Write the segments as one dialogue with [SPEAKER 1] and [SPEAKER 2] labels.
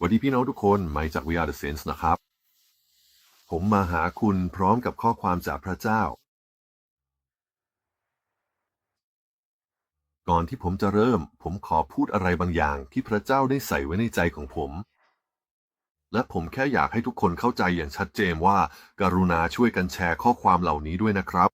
[SPEAKER 1] สวัสดีพี่น้องทุกคนไมค์จาก We Are The Saints นะครับ ผมมาหาคุณพร้อมกับข้อความจากพระเจ้า ก่อนที่ผมจะเริ่ม ผมขอพูดอะไรบางอย่างที่พระเจ้าได้ใส่ไว้ในใจของผม และผมแค่อยากให้ทุกคนเข้าใจอย่างชัดเจนว่าการุณาช่วยกันแชร์ข้อความเหล่านี้ด้วยนะครับ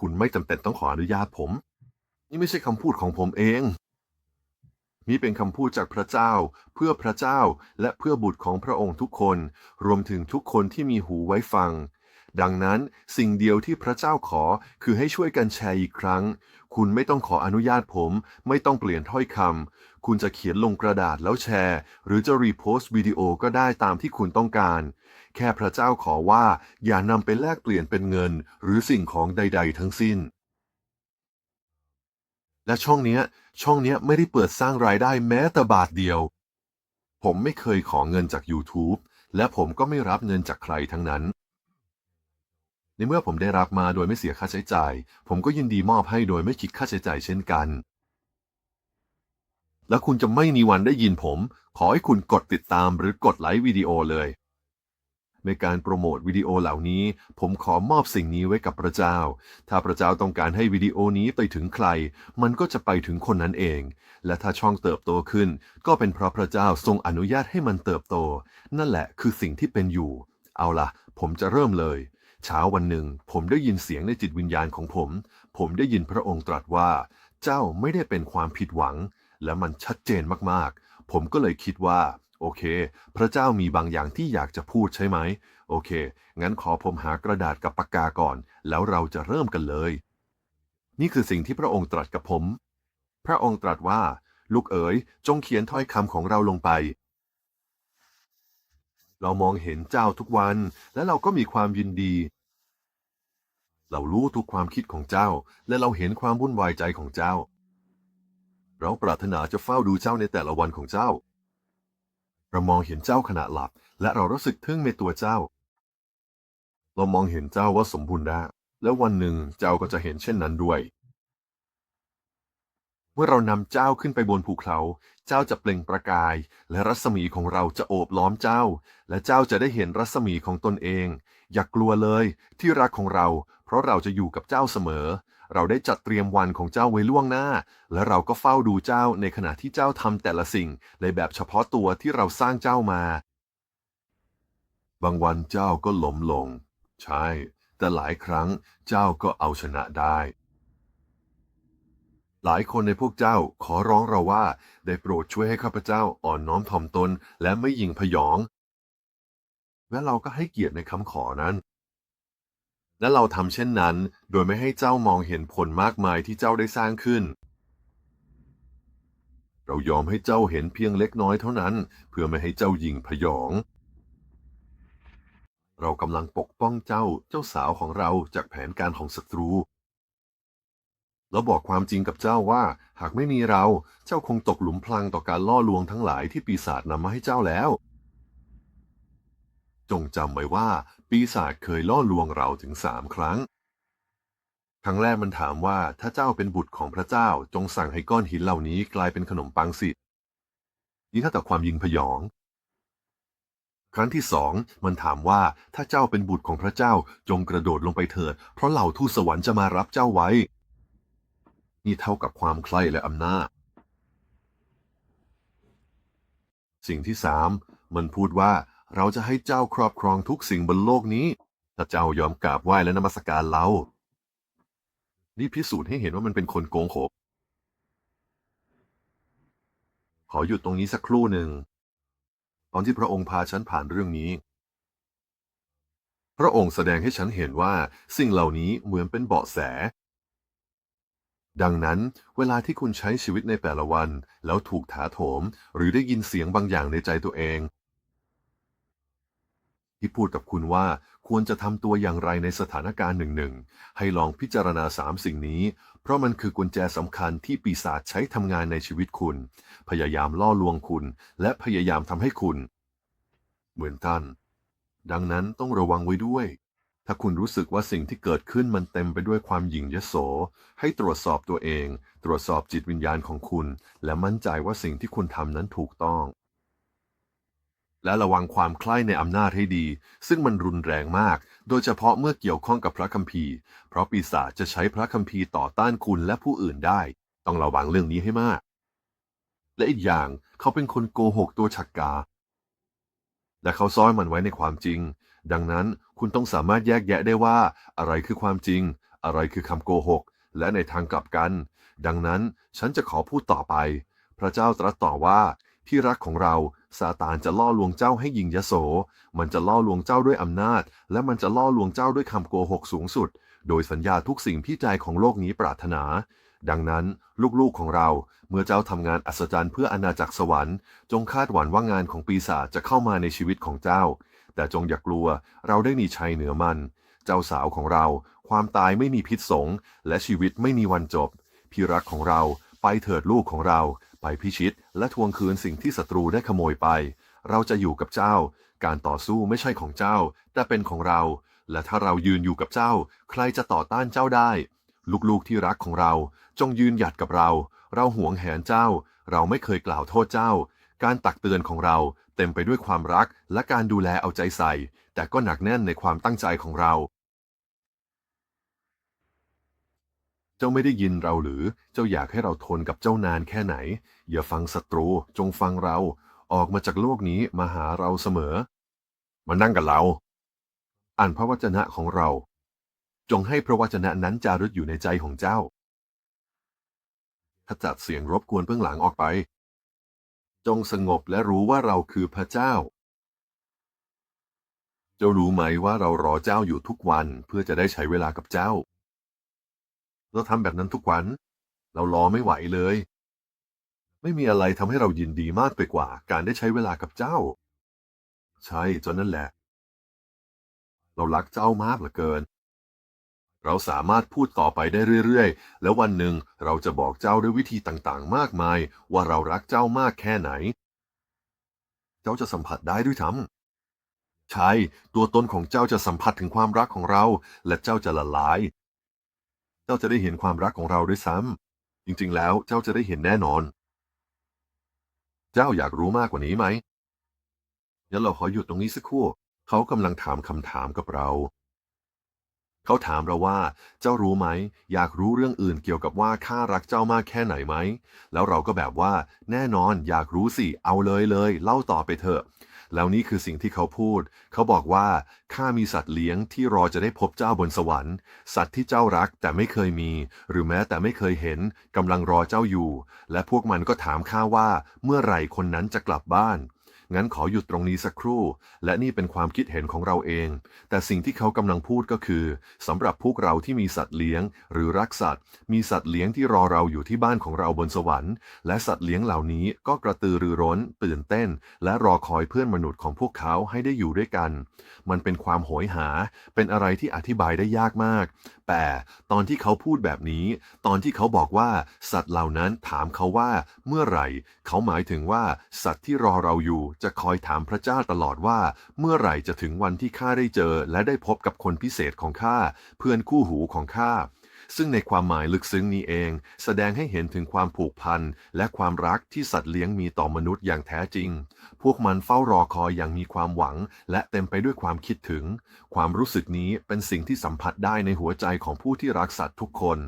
[SPEAKER 1] คุณไม่จำเป็นต้องขออนุญาตผม นี่ไม่ใช่คำพูดของผมเอง นี่เป็นคำพูดจากพระเจ้า เพื่อพระเจ้าและเพื่อบุตรของพระองค์ทุกคน รวมถึงทุกคนที่มีหูไว้ฟัง ดังนั้นสิ่งเดียวที่พระเจ้าขอคือให้ช่วยกันแชร์อีกครั้ง คุณไม่ต้องขออนุญาตผม ไม่ต้องเปลี่ยนถ้อยคำคุณจะเขียนลงกระดาษแล้วแชร์ หรือจะรีโพสต์วิดีโอก็ได้ตามที่คุณต้องการ แค่พระเจ้าขอว่าอย่านำไปแลกเปลี่ยนเป็นเงิน หรือสิ่งของใด ๆ ทั้งสิ้น และช่องเนี้ย ช่องเนี้ยไม่ได้เปิดสร้างรายได้แม้แต่บาทเดียว ผมไม่เคยขอเงินจาก YouTube และผมก็ไม่รับเงินจากใครทั้งนั้น ในเมื่อผมได้รับมาโดยไม่เสียค่าใช้จ่าย ผมก็ยินดีมอบให้โดยไม่คิดค่าใช้จ่ายเช่นกัน และคุณจะไม่มีวันได้ยินผม ขอให้คุณกดติดตามหรือกดไลค์วิดีโอเลย ในการโปรโมทวิดีโอเหล่านี้ ผมขอมอบสิ่งนี้ไว้กับพระเจ้า ถ้าพระเจ้าต้องการให้วิดีโอนี้ไปถึงใคร มันก็จะไปถึงคนนั้นเอง และถ้าช่องเติบโตขึ้น ก็เป็นเพราะพระเจ้าทรงอนุญาตให้มันเติบโต นั่นแหละคือสิ่งที่เป็นอยู่ เอาล่ะผมจะเริ่มเลย เช้าวันหนึ่ง ผมได้ยินเสียงในจิตวิญญาณของผม ผมได้ยินพระองค์ตรัสว่า เจ้าไม่ได้เป็นความผิดหวัง และมันชัดเจนมากๆ ผมก็เลยคิดว่า โอเค พระเจ้ามีบางอย่างที่อยากจะพูดใช่ไหม โอเค งั้นขอผมหากระดาษกับปากกาก่อน แล้วเราจะเริ่มกันเลย นี่คือสิ่งที่พระองค์ตรัสกับผม พระองค์ตรัสว่า ลูกเอ๋ย จงเขียนถ้อยคำของเราลงไป เรามองเห็นเจ้าทุกวัน และเราก็มีความยินดี เรารู้ทุกความคิดของเจ้า และเราเห็นความวุ่นวายใจของเจ้า เราปรารถนาจะเฝ้าดูเจ้าในแต่ละวันของเจ้า เรามองเห็นเจ้าขณะหลับ และเรารู้สึกทึ่งในตัวเจ้า เรามองเห็นเจ้าว่าสมบูรณ์ได้และวันหนึ่งเจ้าก็จะเห็นเช่นนั้นด้วย เมื่อเรานำเจ้าขึ้นไปบนภูเขา เจ้าจะเปล่งประกาย และรัศมีของเราจะโอบล้อมเจ้า และเจ้าจะได้เห็นรัศมีของตนเอง อย่ากกลัวเลยที่รักของเรา เพราะเราจะอยู่กับเจ้าเสมอ เราได้จัดเตรียมวันของเจ้าไว้ล่วงหน้า และเราก็เฝ้าดูเจ้าในขณะที่เจ้าทำแต่ละสิ่ง ในแบบเฉพาะตัวที่เราสร้างเจ้ามา บางวันเจ้าก็ล้มลง ใช่ แต่หลายครั้งเจ้าก็เอาชนะได้ หลายคนในพวกเจ้าขอร้องเราว่า ได้โปรดช่วยให้ข้าพเจ้าอ่อนน้อมถ่อมตน และไม่ยิงพยอง และเราก็ให้เกียรติในคำขอนั้น และเราทำเช่นนั้น โดยไม่ให้เจ้ามองเห็นผลมากมายที่เจ้าได้สร้างขึ้น เรายอมให้เจ้าเห็นเพียงเล็กน้อยเท่านั้น เพื่อไม่ให้เจ้ายิงพยอง เรากำลังปกป้องเจ้าเจ้าสาวของเราจากแผนการของศัตรูเราบอกความจริงกับเจ้าว่า หากไม่มีเรา เจ้าคงตกหลุมพรางต่อการล่อลวงทั้งหลายที่ปีศาจนำมาให้เจ้าแล้ว จงจำไว้ว่า ปีศาจเคยล่อลวงเราถึงสามครั้ง ครั้งแรกมันถามว่าถ้าเจ้าเป็นบุตรของพระเจ้าจงสั่งให้ก้อนหินเหล่านี้กลายเป็นขนมปังสินี่ถ้าแต่ความยิงพยอง ครั้งที่สองมันถามว่าถ้าเจ้าเป็นบุตรของพระเจ้าจงกระโดดลงไปเถิด เพราะเหล่าทูตสวรรค์จะมารับเจ้าไว้ นี่เท่ากับความใคร่และอำนาจ สิ่งที่สามมันพูดว่า เราจะให้เจ้าครอบครองทุกสิ่งบนโลกนี้ ถ้าเจ้ายอมกราบไหว้และนมัสการเรา นี่พิสูจน์ให้เห็นว่ามันเป็นคนโกงโขบขอหยุดตรงนี้สักครู่หนึ่ง ตอนที่พระองค์พาฉันผ่านเรื่องนี้ พระองค์แสดงให้ฉันเห็นว่าสิ่งเหล่านี้เหมือนเป็นเบาะแส ดังนั้นเวลาที่คุณใช้ชีวิตในแต่ละวัน แล้วถูกถาโถม หรือได้ยินเสียงบางอย่างในใจตัวเอง ที่พูดกับคุณว่าควรจะทำตัวอย่างไรในสถานการณ์หนึ่งๆ ให้ลองพิจารณาสามสิ่งนี้ เพราะมันคือกุญแจสำคัญที่ปีศาจใช้ทำงานในชีวิตคุณ พยายามล่อลวงคุณ และพยายามทำให้คุณ เหมือนท่าน ดังนั้นต้องระวังไว้ด้วย ถ้าคุณรู้สึกว่าสิ่งที่เกิดขึ้นมันเต็มไปด้วยความหยิ่งยโส ให้ตรวจสอบตัวเอง ตรวจสอบจิตวิญญาณของคุณ และมั่นใจว่าสิ่งที่คุณทำนั้นถูกต้อง และระวังความใคร่ในอำนาจให้ดี ซึ่งมันรุนแรงมาก โดยเฉพาะเมื่อเกี่ยวข้องกับพระคัมภีร์ เพราะปีศาจจะใช้พระคัมภีร์ต่อต้านคุณและผู้อื่นได้ ต้องระวังเรื่องนี้ให้มาก และอีกอย่างเขาเป็นคนโกหกตัวฉักกา และเขาซ่อนมันไว้ในความจริง ดังนั้นคุณต้องสามารถแยกแยะได้ว่า อะไรคือความจริง อะไรคือคำโกหก และในทางกลับกัน ดังนั้นฉันจะขอพูดต่อไป พระเจ้าตรัสต่อว่า ที่รักของเราซาตานจะล่อลวงเจ้าให้ยิงยโส มันจะล่อลวงเจ้าด้วยอำนาจ และมันจะล่อลวงเจ้าด้วยคำโกหกสูงสุด โดยสัญญาทุกสิ่งที่ใจของโลกนี้ปรารถนา ดังนั้นลูกๆของเราเมื่อเจ้าทำงานอัศจรรย์เพื่ออาณาจักรสวรรค์ จงคาดหวังว่างานของปีศาจจะเข้ามาในชีวิตของเจ้า แต่จงอย่ากลัว เราได้มีชัยเหนือมัน เจ้าสาวของเรา ความตายไม่มีพิษสงและชีวิตไม่มีวันจบพี่รักของเราไปเถิดลูกของเรา ไปพิชิต และทวงคืนสิ่งที่ศัตรูได้ขโมยไป เราจะอยู่กับเจ้า การต่อสู้ไม่ใช่ของเจ้า แต่เป็นของเรา และถ้าเรายืนอยู่กับเจ้า ใครจะต่อต้านเจ้าได้ ลูกๆที่รักของเรา จงยืนหยัดกับเรา เราหวงแหนเจ้า เราไม่เคยกล่าวโทษเจ้า การตักเตือนของเราเต็มไปด้วยความรักและการดูแลเอาใจใส่ แต่ก็หนักแน่นในความตั้งใจของเรา จ้าไม่ได้ยินเราหรือ เจ้าอยากให้เราทนกับเจ้านานแค่ไหน อย่าฟังศัตรู จงฟังเรา ออกมาจากโลกนี้มาหาเราเสมอ มานั่งกับเรา อ่านพระวจนะของเรา จงให้พระวจนะนั้นจารึกอยู่ในใจของเจ้าถ้าจัดเสียงรบกวนเบื้องหลังออกไป จงสงบและรู้ว่าเราคือพระเจ้า เจ้ารู้ไหมว่าเรารอเจ้าอยู่ทุกวันเพื่อจะได้ใช้เวลากับเจ้า เราทำแบบนั้นทุกวัน เรารอไม่ไหวเลย ไม่มีอะไรทำให้เรายินดีมากไปกว่า การได้ใช้เวลากับเจ้า ใช่จนนั่นแหละ เรารักเจ้ามากเหลือเกิน เราสามารถพูดต่อไปได้เรื่อยๆ แล้ววันหนึ่งเราจะบอกเจ้าด้วยวิธีต่างๆ มากมาย ว่าเรารักเจ้ามากแค่ไหน เจ้าจะสัมผัสได้ด้วยทำใช่ ตัวตนของเจ้าจะสัมผัสถึงความรักของเรา และเจ้าจะละลาย เจ้าจะได้เห็นความรักของเราด้วยซ้ำจริงๆ แล้วเจ้าจะได้เห็นแน่นอน เจ้าอยากรู้มากกว่านี้ไหมงั้นเราขอหยุดตรงนี้สักครู่เขากำลังถามคำถามกับเรา เขาถามเราว่า เจ้ารู้ไหม อยากรู้เรื่องอื่นเกี่ยวกับว่าข้ารักเจ้ามากแค่ไหนไหม แล้วเราก็แบบว่า แน่นอนอยากรู้สิ เอาเลยเลย เล่าต่อไปเถอะ แล้วนี่คือสิ่งที่เขาพูด เขาบอกว่าข้ามีสัตว์เลี้ยงที่รอจะได้พบเจ้าบนสวรรค์ สัตว์ที่เจ้ารักแต่ไม่เคยมี หรือแม้แต่ไม่เคยเห็นกำลังรอเจ้าอยู่ และพวกมันก็ถามข้าว่าเมื่อไหร่คนนั้นจะกลับบ้าน งั้นขอหยุดตรงนี้สักครู่ และนี่เป็นความคิดเห็นของเราเอง แต่สิ่งที่เขากำลังพูดก็คือสำหรับพวกเราที่มีสัตว์เลี้ยง หรือรักสัตว์ มีสัตว์เลี้ยงที่รอเราอยู่ที่บ้านของเราบนสวรรค์ และสัตว์เลี้ยงเหล่านี้ก็กระตือรือร้น ตื่นเต้น และรอคอยเพื่อนมนุษย์ของพวกเขาให้ได้อยู่ด้วยกัน มันเป็นความโหยหา เป็นอะไรที่อธิบายได้ยากมาก แต่ตอนที่เขาพูดแบบนี้ ตอนที่เขาบอกว่าสัตว์เหล่านั้นถามเขาว่าเมื่อไหร่ เขาหมายถึงว่าสัตว์ที่รอเราอยู่จะคอยถามพระเจ้าตลอดว่า เมื่อไหร่จะถึงวันที่ข้าได้เจอ และได้พบกับคนพิเศษของข้าเพื่อนคู่หูของข้า ซึ่งในความหมายลึกซึ้งนี้เอง แสดงให้เห็นถึงความผูกพันและความรักที่สัตว์เลี้ยงมีต่อมนุษย์อย่างแท้จริง พวกมันเฝ้ารอคอยอย่างมีความหวัง และเต็มไปด้วยความคิดถึง ความรู้สึกนี้เป็นสิ่งที่สัมผัสได้ในหัวใจของผู้ที่รักสัตว์ทุกคน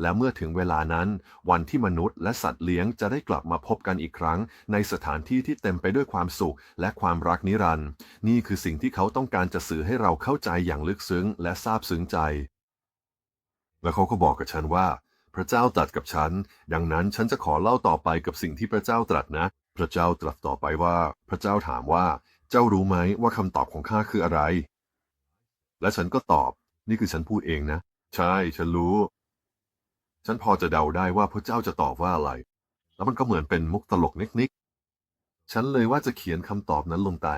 [SPEAKER 1] และเมื่อถึงเวลานั้น วันที่มนุษย์และสัตว์เลี้ยงจะได้กลับมาพบกันอีกครั้ง ในสถานที่ที่เต็มไปด้วยความสุข และความรักนิรันดร์นี่คือสิ่งที่เขาต้องการจะสื่อให้เราเข้าใจอย่างลึกซึ้ง และซาบซึ้งใจ แล้วเขาก็บอกกับฉันว่า พระเจ้าตรัสกับฉัน ดังนั้นฉันจะขอเล่าต่อไปกับสิ่งที่พระเจ้าตรัสนะ พระเจ้าตรัสต่อไปว่า พระเจ้าถามว่า เจ้ารู้ไหมว่าคำตอบของข้าคืออะไร และฉันก็ตอบ นี่คือฉันพูดเองนะ ใช่ ฉันรู้ ฉันพอจะเดาได้ว่าพระเจ้าจะตอบว่าอะไร แล้วมันก็เหมือนเป็นมุกตลกนิกๆฉันเลยว่าจะเขียนคำตอบนั้นลงไป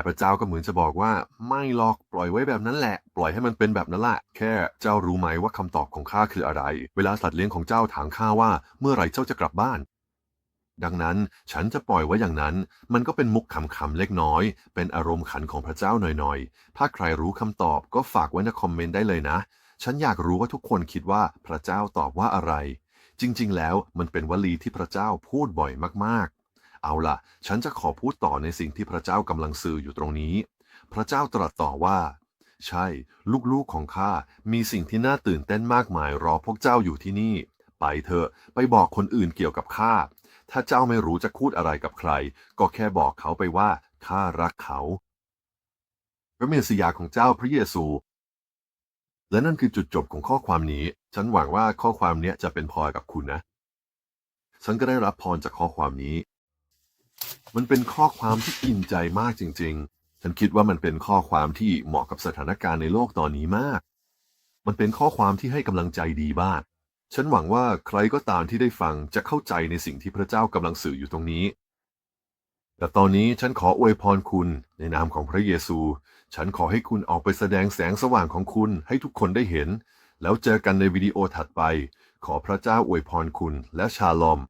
[SPEAKER 1] แต่พระเจ้าก็เหมือนจะบอกว่าไม่หรอกปล่อยไว้แบบนั้นแหละ ปล่อยให้มันเป็นแบบนั้นแหละแค่เจ้ารู้ไหมว่าคำตอบของข้าคืออะไร เวลาสัตว์เลี้ยงของเจ้าถามข้าว่าเมื่อไหร่เจ้าจะกลับบ้าน ดังนั้นฉันจะปล่อยไว้อย่างนั้น มันก็เป็นมุกขำๆเล็กน้อย เป็นอารมณ์ขันของพระเจ้าหน่อยๆ ถ้าใครรู้คำตอบก็ฝากไว้ในคอมเมนต์ได้เลยนะ ฉันอยากรู้ว่าทุกคนคิดว่าพระเจ้าตอบว่าอะไร จริง ๆ แล้วมันเป็นวลีที่พระเจ้าพูดบ่อยมากๆ เอาล่ะ ฉันจะขอพูดต่อในสิ่งที่พระเจ้ากำลังสื่ออยู่ตรงนี้ พระเจ้าตรัสต่อว่า ใช่ ลูกๆของข้ามีสิ่งที่น่าตื่นเต้นมากมายรอพวกเจ้าอยู่ที่นี่ ไปเถอะ ไปบอกคนอื่นเกี่ยวกับข้า ถ้าเจ้าไม่รู้จะพูดอะไรกับใคร ก็แค่บอกเขาไปว่าข้ารักเขาพระเมสสิยาของเจ้าพระเยซู และนั่นคือจุดจบของข้อความนี้ ฉันหวังว่าข้อความนี้จะเป็นพรกับคุณนะ ฉันก็ได้รับพรจากข้อความนี้ มันเป็นข้อความที่กินใจมากจริง ๆ ฉันคิดว่ามันเป็นข้อความที่เหมาะกับสถานการณ์ในโลกตอนนี้มาก มันเป็นข้อความที่ให้กำลังใจดีมาก ฉันหวังว่าใครก็ตามที่ได้ฟังจะเข้าใจในสิ่งที่พระเจ้ากำลังสื่ออยู่ตรงนี้ แต่ตอนนี้ฉันขออวยพรคุณในนามของพระเยซู ฉันขอให้คุณออกไปแสดงแสงสว่างของคุณให้ทุกคนได้เห็น แล้วเจอกันในวิดีโอถัดไป ขอพระเจ้าอวยพรคุณและชาลอม